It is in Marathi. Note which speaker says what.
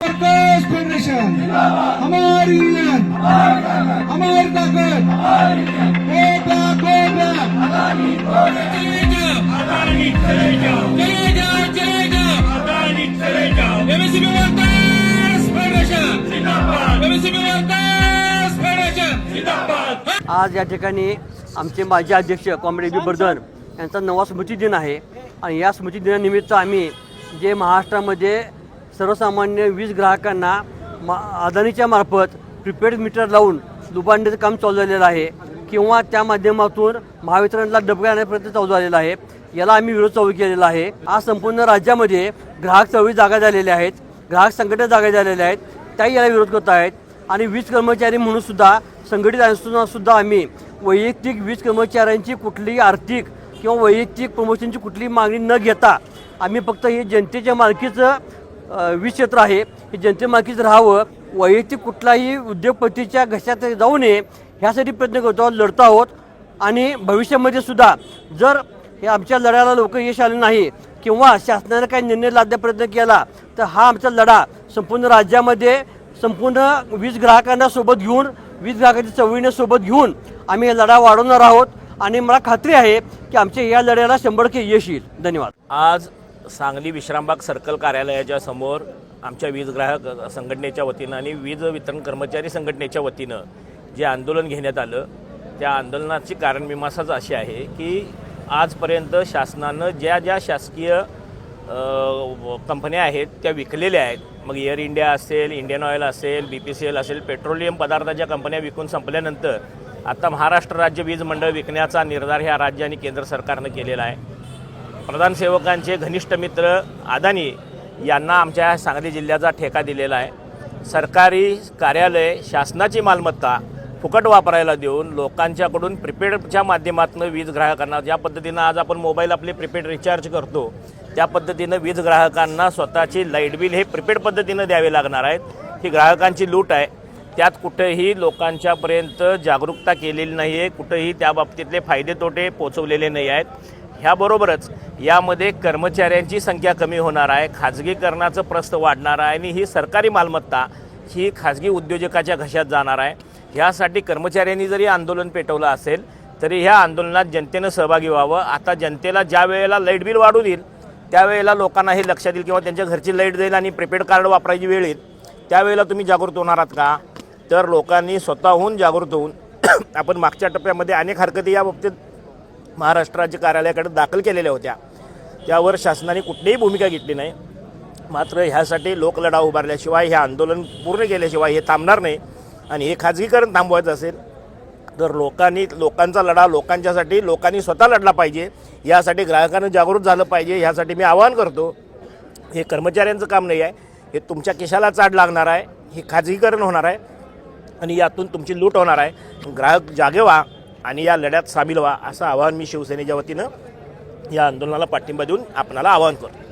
Speaker 1: फेडरेशन हमारी यूनियन हमारी ताकत कोबरा कोबरा
Speaker 2: आज या ठिकाणी आमचे माजी अध्यक्ष कॉम्रेड वर्धन यांचा नवा स्मृती दिन आहे. आणि या स्मृती दिनानिमित्त आम्ही जे महाराष्ट्रामध्ये सर्वसामान्य वीज ग्राहकांना मा अदानीच्या मार्फत प्रिपेड मीटर लावून लुबाडण्याचं काम चालू झालेलं आहे किंवा त्या माध्यमातून महावितरणला डबका आणण्यापर्यंत चालू झालेला आहे. याला आम्ही विरोध चालू केलेला आहे. आज संपूर्ण राज्यामध्ये ग्राहक चळवळी जागा झालेल्या आहेत. ग्राहक संघटना जागा झालेल्या आहेत. त्याही याला विरोध करत आहेत. आणि वीज कर्मचारी म्हणून सुद्धा संघटित असताना सुद्धा आम्ही वैयक्तिक वीज कर्मचाऱ्यांची कुठलीही आर्थिक किंवा वैयक्तिक प्रमोशनची कुठलीही मागणी न घेता आम्ही फक्त हे जनतेच्या मालकीचं वीज क्षेत्र आहे हे जनते राहावं वैयक्तिक कुठलाही उद्योगपतीच्या घशात जाऊ नये ह्यासाठी प्रयत्न करतो आहोत लढतो आहोत. आणि भविष्यामध्ये सुद्धा जर हे आमच्या लढ्याला लोक यश आले नाही किंवा शासनाने काही निर्णय लादण्याचा प्रयत्न केला तर हा आमचा लढा संपूर्ण राज्यामध्ये संपूर्ण वीज ग्राहकांना सोबत घेऊन वीज ग्राहकांच्या चवळीने सोबत घेऊन आम्ही हा लढा वाढवणार आहोत. आणि मला खात्री आहे की आमच्या या लढ्याला शंभर के यश येईल. धन्यवाद.
Speaker 3: आज सांगली विश्रामबाग सर्कल कार्यालयाच्या समोर आमच्या वीज ग्राहक संघटनेच्या वतीनं आणि वीज वितरण कर्मचारी संघटनेच्या वतीनं जे आंदोलन घेण्यात आलं त्या आंदोलनाची कारणमीमांसाच अशी आहे की आजपर्यंत शासनानं ज्या ज्या शासकीय कंपन्या आहेत त्या विकलेल्या आहेत. मग एअर इंडिया असेल इंडियन ऑइल असेल बी पी सी एल असेल पेट्रोलियम पदार्थाच्या कंपन्या विकून संपल्यानंतर आता महाराष्ट्र राज्य वीज मंडळ विकण्याचा निर्धार ह्या राज्य आणि केंद्र सरकारनं केलेला आहे. प्रधान सेवकांचे घनिष्ठ मित्र अदानी यांना आमच्या सांगली जिल्ह्याचा ठेका दिलेला आहे. सरकारी कार्यालय शासनाची मालमत्ता फुकट वापरायला देऊन लोकांच्याकडून प्रिपेडच्या माध्यमातून वीज ग्राहकांना ज्या पद्धतीनं आज आपण मोबाईल आपले प्रिपेड रिचार्ज करतो त्या पद्धतीनं वीज ग्राहकांना स्वतःची लाइट बिल हे प्रिपेड पद्धतीनं द्यावे लागणार आहेत. ही ग्राहकांची लूट आहे. त्यात कुठेही लोकांच्यापर्यंत जागरूकता केलेली नाही आहे कुठेही त्या बाबतीतले फायदे तोटे पोचवलेले नाही आहेत. ह्याबरोबरच यामध्ये कर्मचाऱ्यांची संख्या कमी होणार आहे खाजगीकरणाचं प्रस्त वाढणार आहे आणि ही सरकारी मालमत्ता ही खाजगी उद्योजकाच्या घशात जाणार आहे. ह्यासाठी कर्मचाऱ्यांनी जरी आंदोलन पेटवलं असेल तरी ह्या आंदोलनात जनतेनं सहभागी व्हावं. आता जनतेला ज्या वेळेला लाइट बिल वाढू देईल त्यावेळेला लोकांना हे लक्षात येईल किंवा त्यांच्या घरची लाइट जाईल आणि प्रिपेड कार्ड वापरायची वेळ येईल त्यावेळेला तुम्ही जागृत होणार आहात का? तर लोकांनी स्वतःहून जागृत होऊन आपण मागच्या टप्प्यामध्ये अनेक हरकती या बाबतीत महाराष्ट्र राज्य कार्यालयाकडे दाखल केलेल्या होत्या. त्यावर शासनाने कुठलीही भूमिका घेतली नाही. मात्र ह्यासाठी लोकलढा उभारल्याशिवाय हे आंदोलन पूर्ण केल्याशिवाय हे थांबणार नाही आणि हे खाजगीकरण थांबवायचं असेल तर लोकांनी लोकांचा लढा लोकांच्यासाठी लोकांनी स्वतः लढला पाहिजे. यासाठी ग्राहकांना जागृत झालं पाहिजे. ह्यासाठी मी आवाहन करतो हे कर्मचाऱ्यांचं काम नाही आहे. हे तुमच्या केशाला चाड लागणार आहे. हे खाजगीकरण होणार आहे आणि यातून तुमची लूट होणार आहे. ग्राहक जागे व्हा. आणि या लढ्यात सामील व्हा असं आवाहन मी शिवसेनेच्या वतीनं या आंदोलनाला पाठिंबा देऊन आपणाला आवाहन करतो.